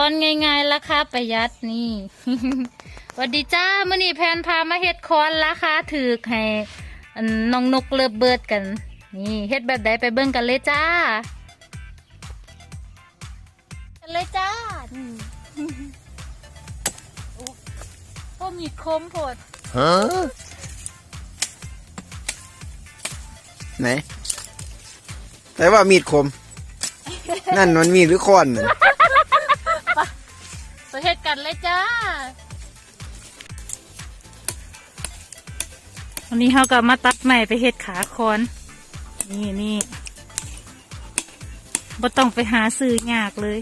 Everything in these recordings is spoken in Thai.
อนง่ายๆราคาประหยัดนี่หวัสดีจ้ามื่อนี้แพนพามาเฮ็ดคอนราคาถือให้อันน้องนกเลิบเบิดกัน นี่เฮ็ดแบบใดไปเบิ่งกันเลยจ้า กันเลยจ้านี่โอ้โอ้มีคมโพดฮะไหน แต่ว่ามีดคม นั่นมันมีดหรือค้อนน่ะไป เฮ็ดกันเลยจ้า วันนี้เขาก็มาตัดใหม่ไปเฮ็ดขาคอน นี่นี่บ่ต้องไปหาซื้อยากเลย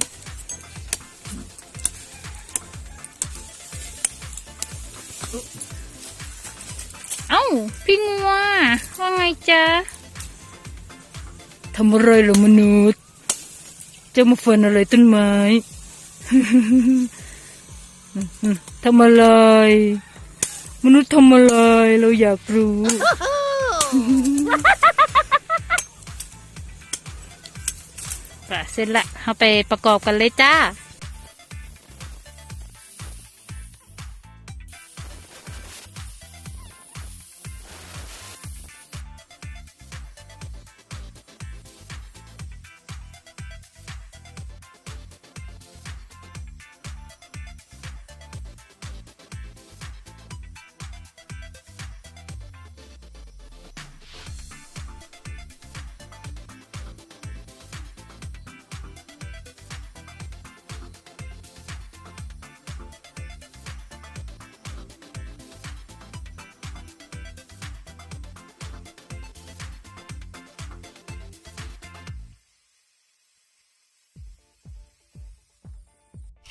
เอ้า พี่งัวว่าไงจ๊ะทำอะไรเหรอมนุษย์ จะมาฟันอะไรต้นไม้ ทำอะไร มนุษย์ทำอะไร เราอยากรู้ก็เสร็จละเอาไปประกอบกันเลยจ้า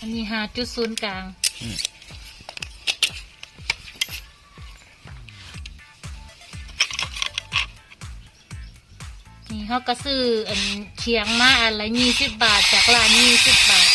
อันนี้หาจุดศูนย์กลางนี่เขาก็ซื้ออันเชียงมาอันละยี่สิบบาทจากร้านยี่สิบบาท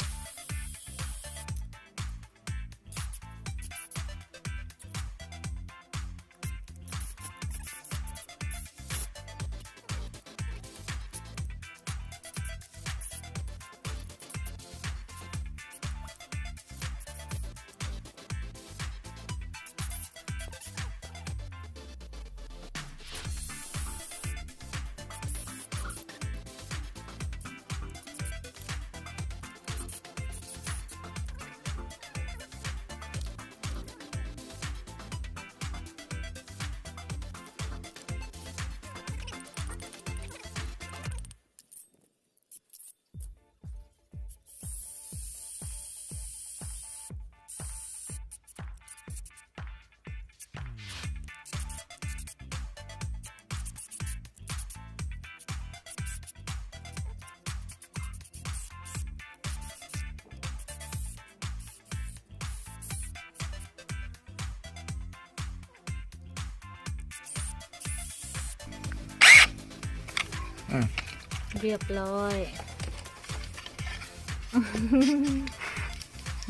เรียบร้อย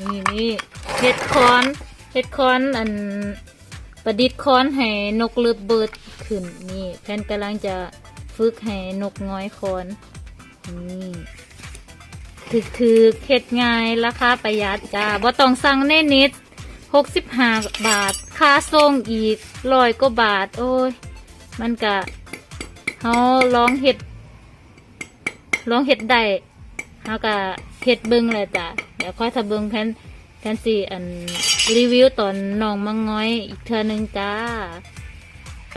นี่นี่เห็ดคอนเห็ดคอนอันประดิษฐ์คอนให้นกเลือบเบิดขึ้นนี่แพนกำลังจะฝึกให้นกง้อยคอนนี่ถือถือเห็ดง่ายราคาประหยัดจ้าบ่ต้องสั่งแน่นิดหกสิบห้าบาท ค่าส่งอีกร้อยกว่าบาท โอ้ย มันกะเขาลองเห็ด ลองเห็ดได้เขาก็เห็ดเบิ้งเลยจ้ะเดี๋ยวค่อยทำเบิ้งแทนแทนสีอันรีวิวตอนน้องมังง้อยอีกเทื่อนึงจ้า